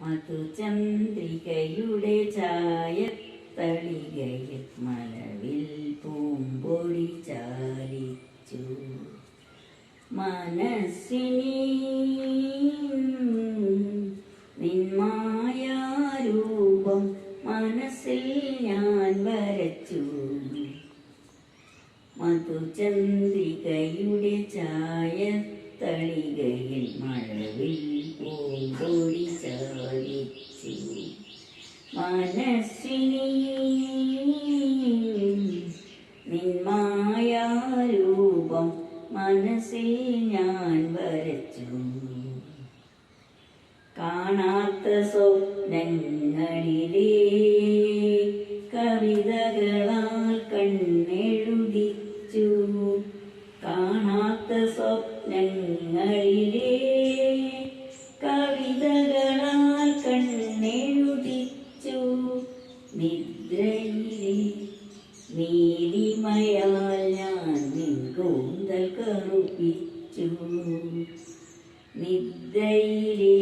മധുചന്ദ്രികയുടെ ചായത്തളികയിൽ മലവിൽ പൂമ്പൊടി ചാലിച്ചു. മനസ്സിനി നിന്മായാരൂപം മനസ്സിൽ ഞാൻ വരച്ചു. മധുചന്ദ്രികയുടെ ചായത്തളികയിൽ മഴവിൽ പൂമ്പൊടി ചാലിച്ചു മനസ്സിനി നിന്മായാരൂപം മനസ്സിൽ ഞാൻ വരച്ചു. കാണാത്ത സ്വപ്നങ്ങളിലേ കവിതകളാൽ കണ്ണെഴുതിച്ചു. കാണാത്ത സ്വപ്നങ്ങളിലെ കവിതകളാൽ കണ്ണെഴുതിച്ചു. നിദ്രയിലെ നീലിമയാൽ ഞാൻ നിൻ കൂന്തൽ കറുപ്പിച്ചു. നിദ്രയിലെ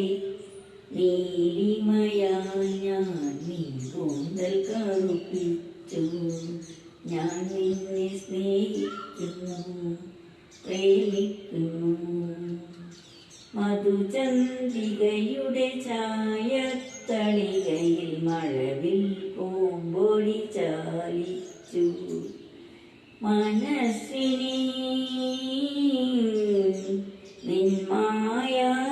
നീലിമയാൽ ഞാൻ നീ കൂന്തൽ കറുപ്പിച്ചു. ഞാൻ നിന്നെ സ്നേഹിക്കുന്നു. പ്രേമിക്കുന്നു മധുചന്ദ്രികയുടെ ചായത്തളികയിൽ മഴവിൽ പൂമ്പൊടി ചാലിച്ചു. മനസ്സിനെ നിന്മായാരൂപം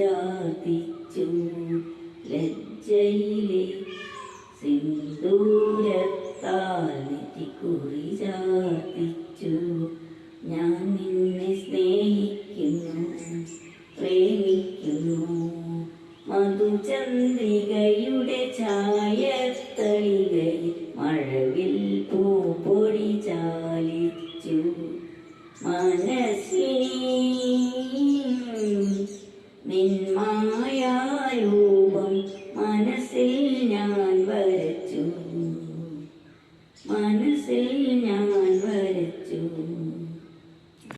ചാർത്തിച്ചു ലജ്ജയിലെ സിന്ദൂരത്താൽ നെറ്റിക്കുറി ചാർത്തിച്ചു ഞാൻ നിന്നെ സ്നേഹിക്കുന്നു പ്രേമിക്കുന്നു. മധുചന്ദ്രികയുടെ ചായത്തളികയിൽ മഴവിൽ പൂപ്പൊടി ചാലിച്ചു. മനസ്സിനീ നിന്മായാരൂപം മനസ്സിൽ ഞാൻ വരച്ചു. മനസ്സിൽ ഞാൻ വരച്ചു.